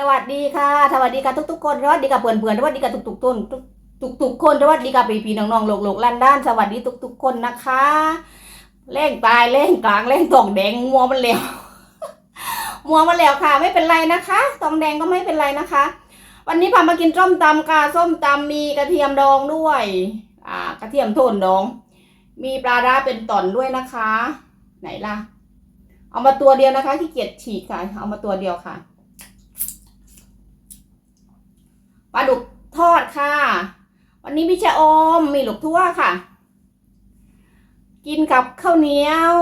สวัสดีค่ะสวัสดีค่ะทุกๆคนสวัสดีกับเพื่อนๆสวัสดีกับทุกๆต้นทุกๆคนสวัสดีกับพี่ๆน้องๆโลกๆลันด้านสวัสดีทุกๆคนนะคะเล่งตายเล่งกลางเล่งตองแดงมัวมันแล้วมัวมาแล้วค่ะ ไม่เป็นไรนะคะตองแดงก็ไม่เป็นไรนะคะ วันนี้พามากินส้มตำค่ะส้มตำมีกระเทียมดองด้วย อ่ากระเทียมโทนดอง มีปลาร้าเป็นต่อนด้วยนะคะ ไหนล่ะ เอามาตัวเดียวนะคะที่เกียจฉีกค่ะ เอามาตัวเดียวค่ะ ป ลาดุกทอดค่ะ วันนี้พี่ชะอมมีหลูกทั่วค่ะ กินกับข้าวเหนียว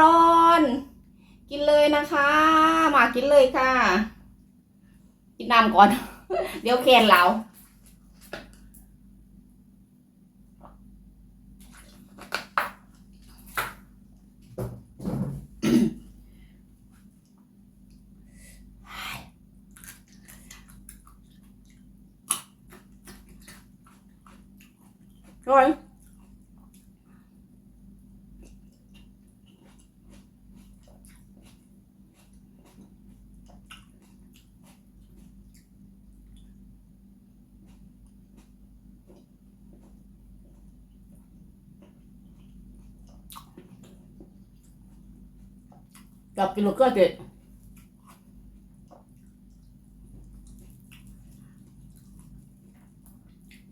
ร้อนๆกินเลยนะคะ มากินเลยค่ะ กินน้ำก่อน เดี๋ยวแคนเหลา rồi gặp cái lục cơ chị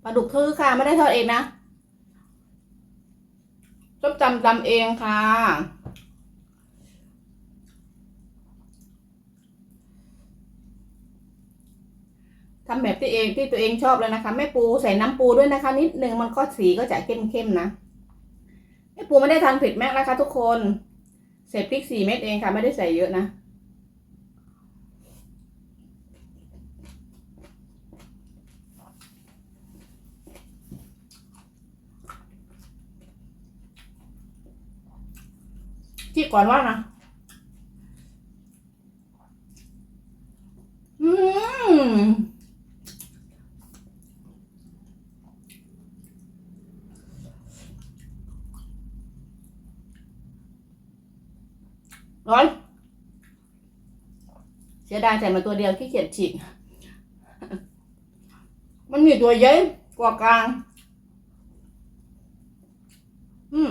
ปลาดุกคือค่ะ ไม่ได้ทอดเองนะ ส้มตำตำเองค่ะ ทำแบบที่เองที่ตัวเองชอบเลยนะคะ แม่ปูใส่น้ำปูด้วยนะคะ นิดนึงมันก็สีก็จะเข้มๆนะไม่ปูไม่ได้ทานเผ็ดแม็กนะคะ ทุกคน ใส่พริกสี่เม็ดเองค่ะ ไม่ได้ใส่เยอะนะ ที่ก่อนว่านะอืมร้อนเสียดายใส่มาตัวเดียวขี้เกียจฉีก มันมีตัวเยอะกว่ากลาง อืม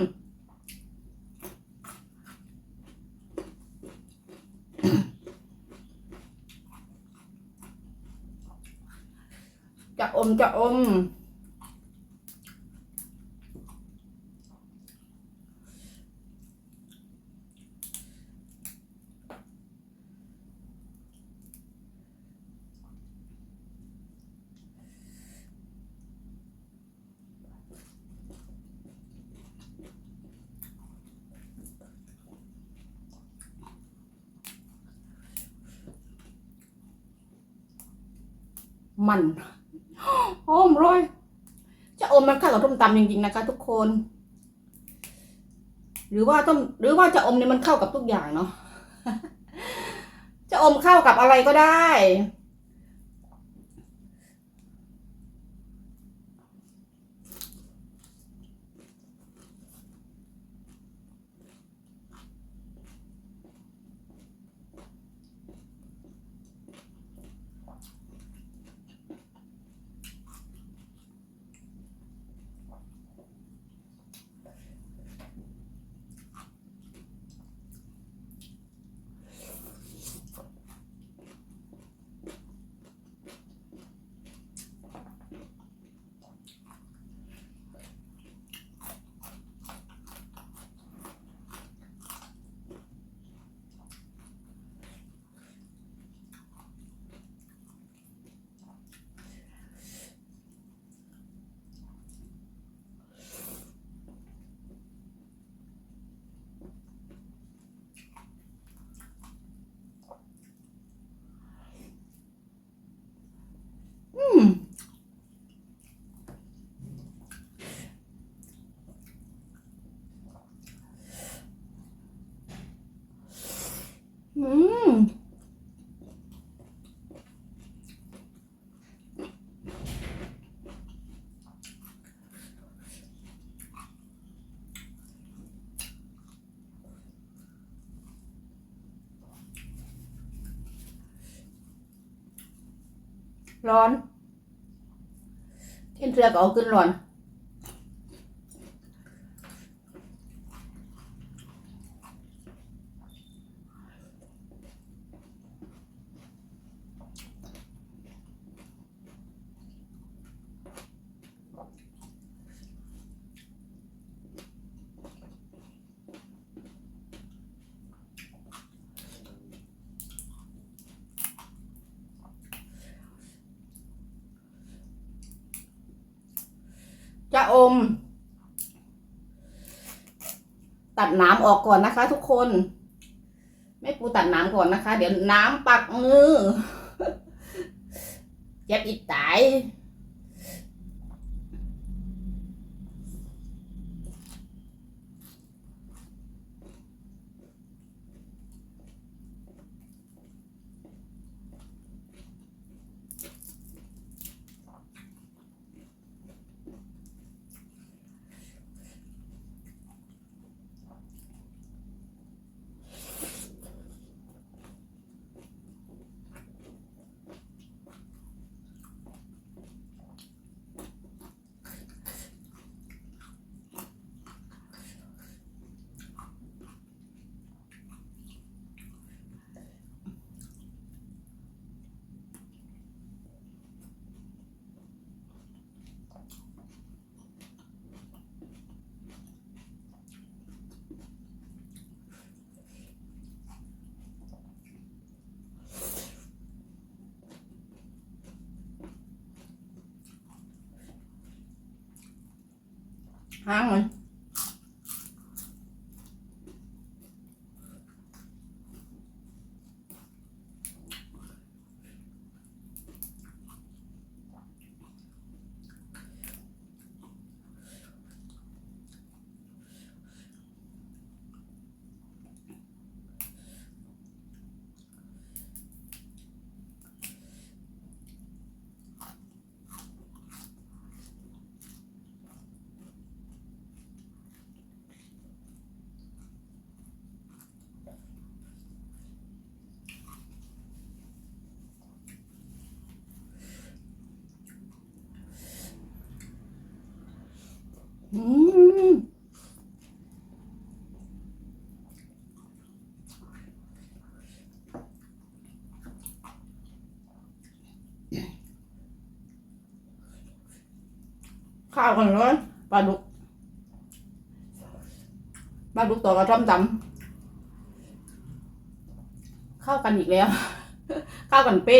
อมจะอม มัน อมร้อยจะอมมันเข้ากับต้มตำจริงๆนะคะ ทุกคน หรือว่าต้มหรือว่าจะอมเนี่ยมันเข้ากับทุกอย่างเนาะจะอมเข้ากับอะไรก็ได้ ร้อน เทีนเรือก็เอาขึ้นร้อนะอม ตัดน้ำออกก่อนนะคะ ทุกคนแม่ปูตัดน้ำก่อนนะคะ เดี๋ยวน้ำปักมือเจ็บอีกตาย ห้ อืมข้าวกันเลยปลาดุกปลาดุกตัวกระท่อมจำเข้ากันอีกแล้ว เข้ากันเป้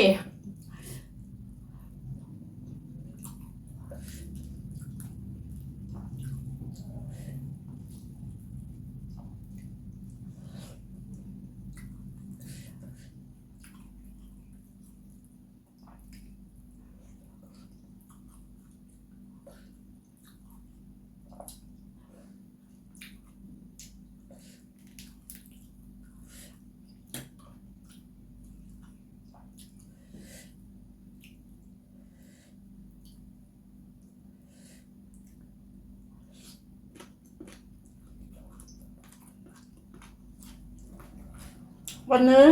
วันนี้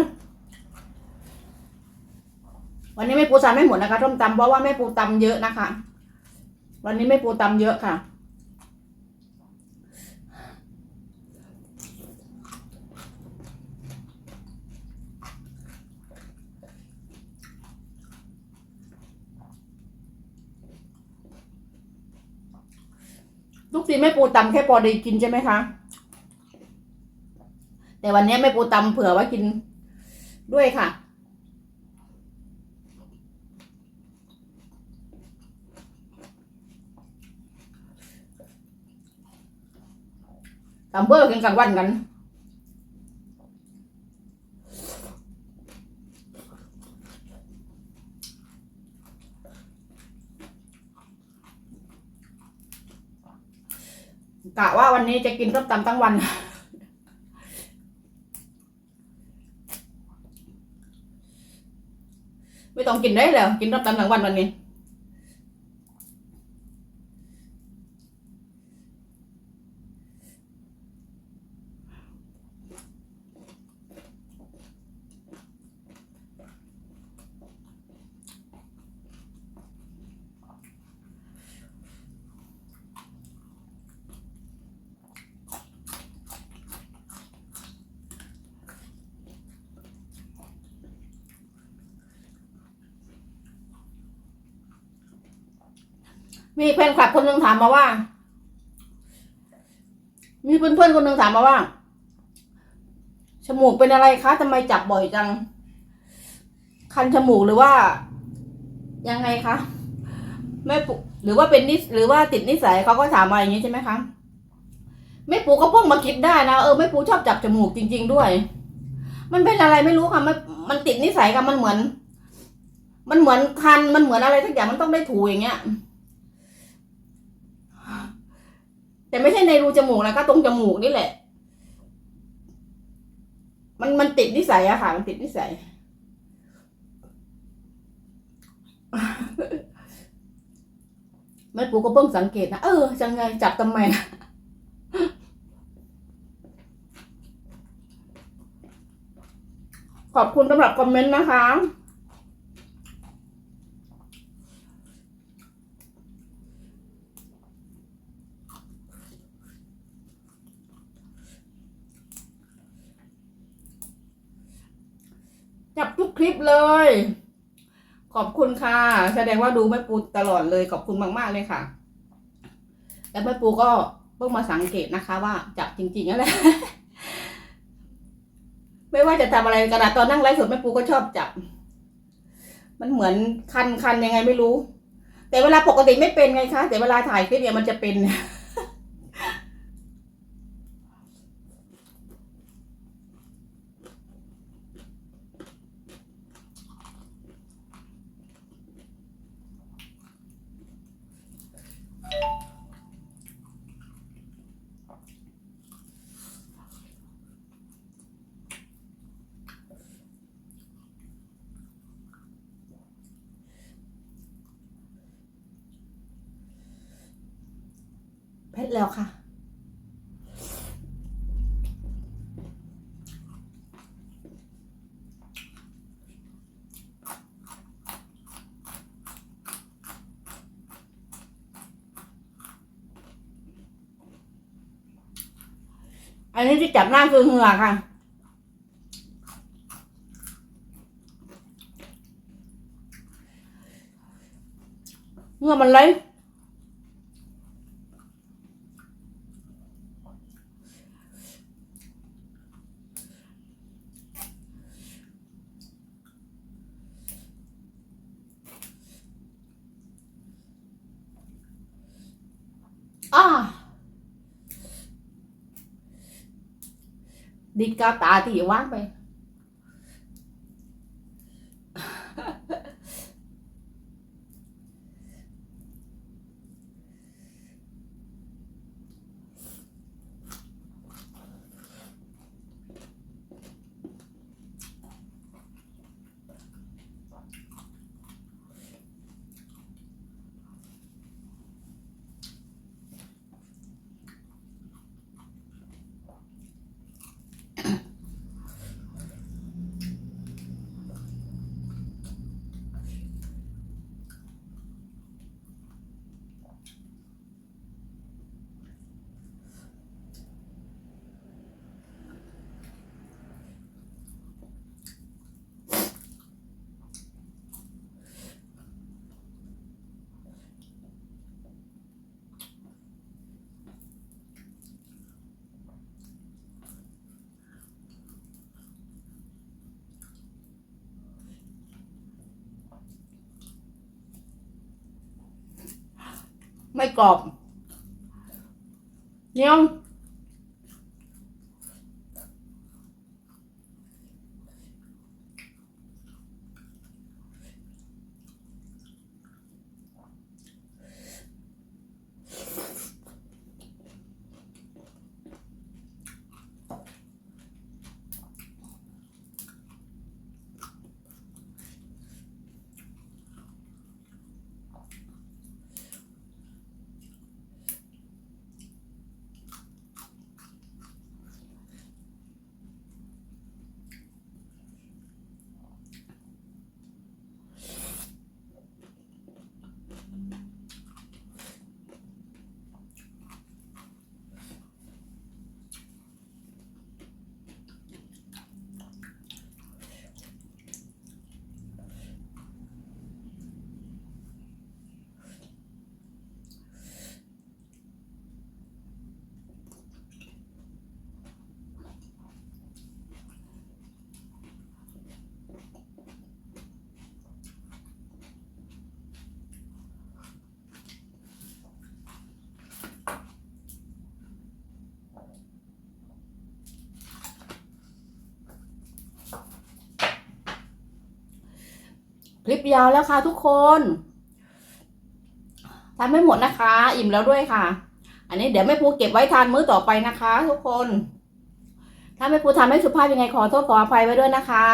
วันนี้แม่ปูทำไม่หมดนะคะต้มตำเพราะว่าแม่ปูตำเยอะนะคะ วันนี้แม่ปูตำเยอะค่ะทุกทีแม่ปูตำแค่พอด้กินใช่ไหมคะ แต่วันนี้แม่ปูตำเผื่อไว้กินด้วยค่ะ ตำเบอร์กินกลางวันกันกะว่าวันนี้จะกินส้มตำทั้งวัน ไม่ต้องกินได้แล้วกินรับตำทั้งวันวันนี้ มีแฟนคลับคนหนึ่งถามมาว่า มีเพื่อนๆคนหนึ่งถามมาว่าจมูกเป็นอะไรคะทำไมจับบ่อยจัง คันจมูกหรือว่า ยังไงคะแม่ปุหรือว่าเป็นนิสหรือว่าติดนิสัยเขาก็ถามมาอย่างนี้ใช่ไหมคะแม่ปูก็เพิ่งมาคิดได้นะเออแม่ปูชอบจับจมูกจริง ๆ ด้วย มันเป็นอะไรไม่รู้ค่ะมันมันติดนิสัยค่ะมันเหมือน มันเหมือนคันมันเหมือนอะไรทักอย่างมันต้องได้ถูอย่างเงี้ย แต่ไม่ใช่ในรูจมูกนะคะตรงจมูกนี่แหละ มันมันติดนิสัยอะค่ะ มันติดนิสัย แม่ปูก็เพิ่งสังเกตนะเออจังไงจับทำไมนะขอบคุณสำหรับคอมเมนต์นะคะ จับทุกคลิปเลย ขอบคุณค่ะ แสดงว่าดูแม่ปูตลอดเลยขอบคุณมากๆเลยค่ะ แล้วแม่ปูก็เพิ่งมาสังเกตนะคะ ว่าจับจริงๆนั่นแหละไม่ว่าจะทำอะไรกระดาษตอนนั่งไลฟ์สดแม่ปูก็ชอบจับ มันเหมือนคันคันยังไงไม่รู้ แต่เวลาปกติไม่เป็นไงคะ แต่เวลาถ่ายคลิปเนี่ยมันจะเป็น เพชรแล้วค่ะ อันนี้ที่จับหน้าคือเหงื่อค่ะเหงื่อมันไหลอ่า ดิดกาวต ไม่กรอบเนีย คลิปยาวแล้วค่ะทุกคนทานไม่หมดนะคะ อิ่มแล้วด้วยค่ะ อันนี้เดี๋ยวแม่ปูเก็บไว้ทานมื้อต่อไปนะคะ ทุกคน ถ้าแม่ปูทำไม่สุภาพยังไงขอโทษขออภัยไว้ด้วยนะคะ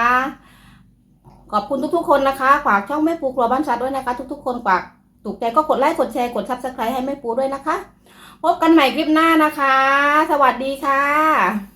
ขอบคุณทุกๆ คนนะคะฝากช่องแม่ปูครัวบ้านชัดด้วยนะคะ ทุกๆ คนฝากถูกใจก็กดไลค์กดแชร์กดซับสไครต์ให้แม่ปูด้วยนะคะ พบกันใหม่คลิปหน้านะคะ สวัสดีค่ะ